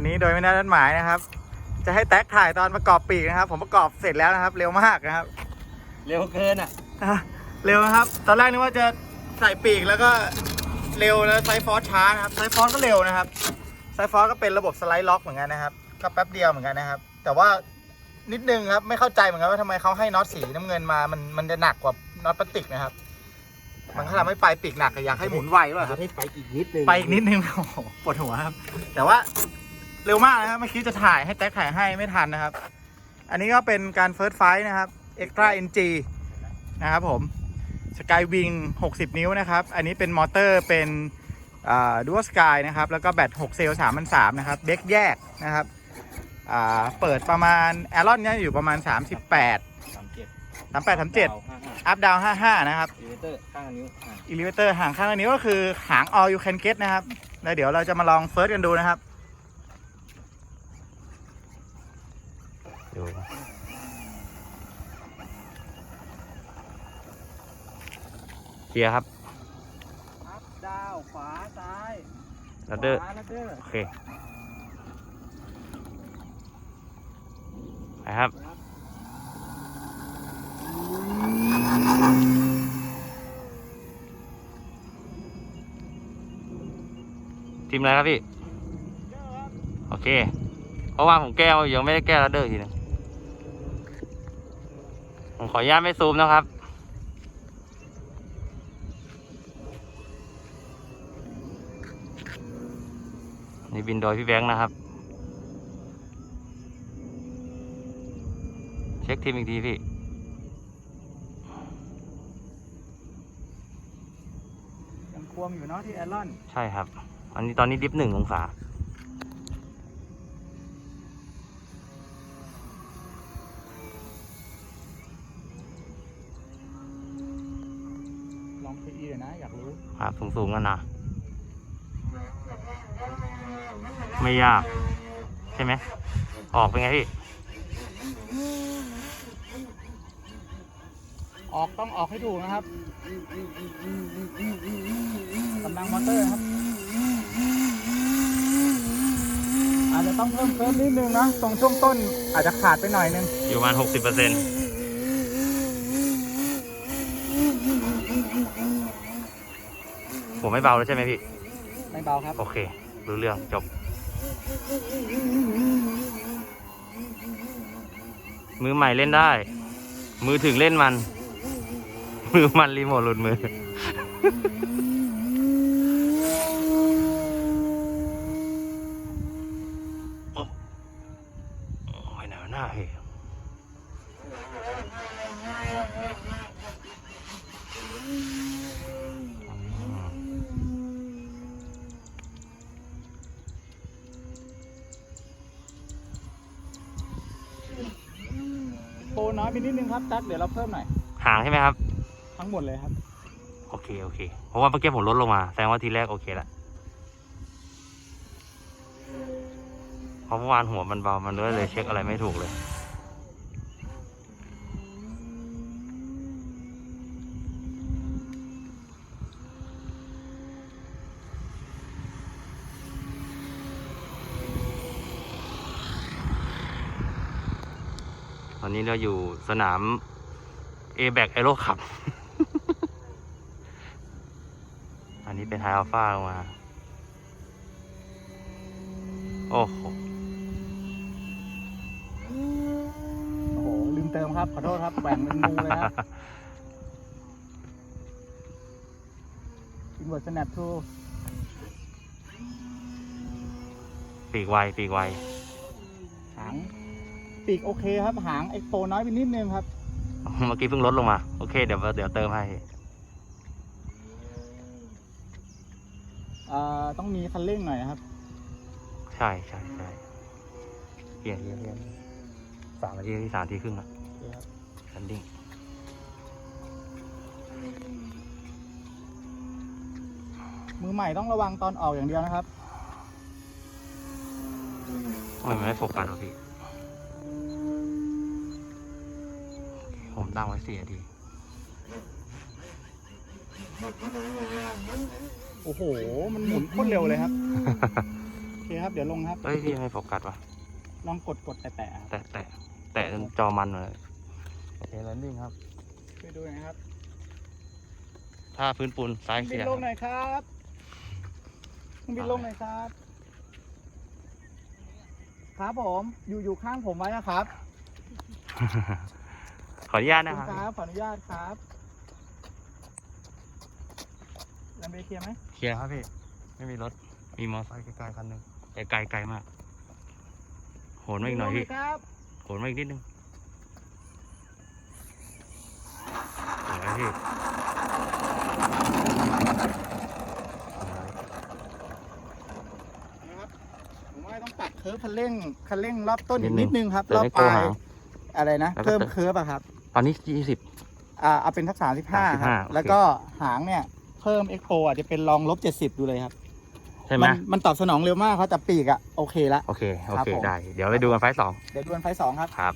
วันนี้โดยไม่ได้นัดหมายนะครับ จะให้แท็กถ่ายตอนประกอบปีกนะครับ ผมประกอบเสร็จแล้วนะครับ เร็วมากนะครับ เร็วเกินอะอะเร็วนะครับ ตอนแรกนึกว่าจะใส่ปีกแล้วก็เร็วแล้วไซส์ฟอสช้านะครับไซส์ฟอสก็เร็วนะครับไซส์ฟอสก็เป็นระบบสไลด์ล็อกเหมือนกันนะครับก็แป๊บเดียวเหมือนกันนะครับ แต่ว่านิดนึงครับไม่เข้าใจเหมือนกันว่าทำไมเขาให้น็อตสีน้ำเงินมามันมันจะหนักกว่าน็อตพลาสติกนะครับ มันก็ทำให้ปลายปีกหนักอะอยากให้หมุนไวด้วยครับให้ไปอีกนิดนึงไปอีกนิดนึงโอ้โหปวดหัวครับ แต่ว่า เร็วมากนะครับเมื่อกี้จะถ่ายให้แท็กถ่ายให้ไม่ทันนะครับ อันนี้ก็เป็นการเฟิร์สไฟนะครับ Extra NG นะครับผม Skywing 60 นิ้วนะครับ อันนี้เป็นมอเตอร์เป็นดูว s สกายนะครับ แล้วก็แบต6เซลล์3,003นะครับเบรกแยกนะครับอ่าเปิดประมาณแอรอนเนี่ยอยู่ประมาณ 38สามเจ็ด38 37 อัพดาว55 นะครับอิเลเตอร์ข้างนิ้วอะอิลิเวเตอร์หางข้างอันนี้ก็คือหาง all you can get นะครับ แล้วเดี๋ยวเราจะมาลองเฟิร์สกันดูนะครับ ดูเกียร์ครับอัพดาวขวาซ้ายแล้วเดอร์ขวาแล้วเดอร์โอเคไปครับทีมอะไรครับพี่ โอเค เพราะว่าผมแก้วยังไม่ได้แก้แล้วเดอร์ทีหนึง ผมขออนุญาตไม่ซูมนะครับ นี่บินโดยพี่แบงค์นะครับ เช็คทีมอีกทีพี่ยังควงอยู่เนาะที่แอรอน ใช่ครับ อันนี้ตอนนี้ดิฟหนึ่งองศา องพีอีหน่อยนะ อยากรู้ครับสูงๆกันนะ ไม่ยาก ใช่ไหม ออกเป็นไงพี่ ออกต้องออกให้ถูกนะครับกำลังมอเตอร์ครับ อาจจะต้องเพิ่มเพิ่มนิดนึงนะ ตรงช่วงต้นอาจจะขาดไปหน่อยนึง อยู่ประมาณหกสิบเปอร์เซ็นต์ ผมไม่เบาแล้วใช่ไหมพี่ ไม่เบาครับ โอเค รู้เรื่องจบ มือใหม่เล่นได้ มือถึงเล่นมัน มือมันรีโมทหลุดมือ โอ้โอ้ยหนาวหน้าเฮ้ยอืม โตน้อยไปนิดนึงครับตั๊กเดี๋ยวเราเพิ่มหน่อยห่างใช่ไหมครับ ทั้งหมดเลยครับ โอเคโอเคเพราะว่าเมื่อกี้ผมลดลงมาแสดงว่าทีแรกโอเคละเพราะเมื่อวานหัวมันเบามันเลยเลยเช็คอะไรไม่ถูกเลย อนนี้เราอยู่สนาม a b a c Aero ขับ อันนี้เป็นไฮอัลฟาลงมา โอ้โห โอ้โห ลืมเติมครับ ขอโทษครับแหว่งเป็นงูเลยครับ Inward Snap to ปีกไว ปีกไวหาง ปีกโอเคครับ หางไอ้โตน้อยไปนิดนึงครับ เมื่อกี้เพิ่งลดลงมา โอเค เดี๋ยวเดี๋ยวเติมให้เอ่อต้องมีคันเร่งหน่อยนะครับ ใช่ใช่ใช่เปลี่ยนเปลี่ยนเปลี่ยนสามนาทีที่สามนาทีครึ่งละโอเคครับ คันดิ้งมือใหม่ต้องระวังตอนออกอย่างเดียวนะครับ ทำไมมันไม่โฟกัสวะพี่ ตั้งไว้สี่นาที โอ้โห มันหมุนโคตรเร็วเลยครับเคครับ เดี๋ยวลงครับเอ้ยพี่ไม่โฟกัสวะลองกดกดแตะๆครับแตะแตะแตะจนจอมันเลยโอเคแลนดิ้งครับไปดูหนะครับถ้าพื้นปูนซ้ายบิเสีนยลงหน่อยครับบินลงหน่อยครับ ครับผม อยู่อยู่ข้างผมไว้นะครับ ขออนุญาตขอบนะคุณครับครับขออนุญาตครับแลมเบเคลียร์ไหมเคลียร์ครับพี่ ไม่มีรถ มีมอเตอร์ไซค์ไกลๆคันหนึ่งไกลๆไกลมาก โหนมาอีกหน่อยพี่บิลงครับ โหนมาอีกนิดนึงเดี๋ยวพี่นะครับผมว่าต้องตัดเคิร์ฟคันเร่งคันเร่งรอบต้นอีกนินิดดนึนึงงครับเติมรอบให้ปโก้ลายหางอะไรนะแล้วก็เพิ่มเติมเคิร์ฟอะครับต อนนี้ยี่สิบ อ่าเอาเป็นทักษะสิบห้าครับ35โอเค แล้วก็หางเนี่ยเพิ่มเอ็กโปอาจจะเป็นลองลบเจ็ดสิบดูเลยครับใช่ไหมนมันตอบสนองเร็วมากครับแต่ปีกอะโอเคละ โอเค โอครับเค ผม ได้ เดี๋ยวไปดูกันไฟล์สองเดี๋ยวดวลไฟล์สองครับ ครับ